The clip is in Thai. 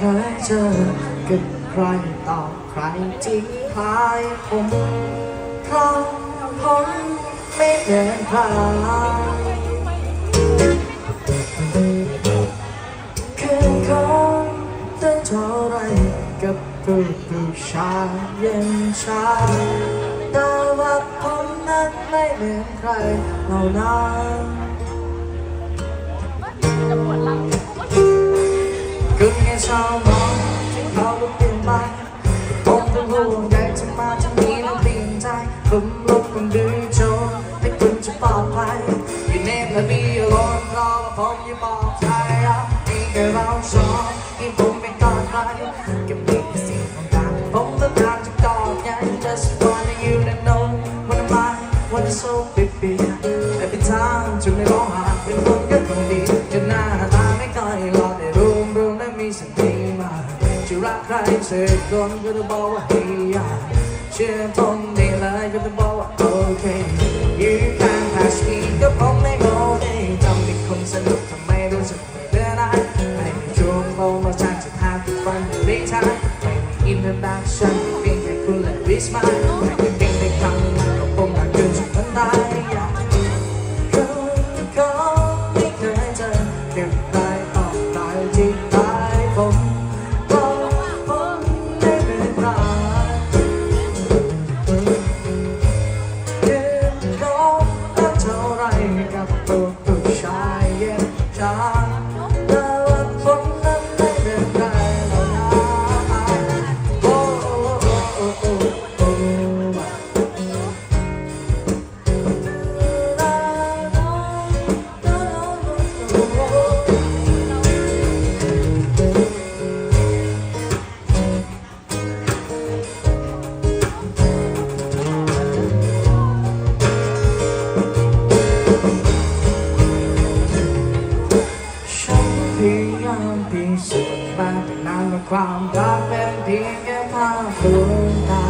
เคยเจอกับใครต่อใครที่คล้ายผมเพราะผมไม่เหมือนใครคืนของตั้งเท่าไรกับผู้ผู้ชายเย็นชาแต่ว่าผมนั้นไม่เหมือนใครเหล่านั้น every time จะไม่ ใครสักคนก็จะบอกว่าเฮียเชื่อผมได้เลยก็จะบอกว่า okay you can pass me ก็ผมไม่โมเดทำให้คนสนุกทำไมรู้สึกไม่เบื่อหน่ายให้ช่วงโมมาจากจะทำให้ฟันได้ทางไม่มีอินเทอร์ดักชั่นเพียงแค่คุณและ wish my ไม่ไกับตัว พิสูจน์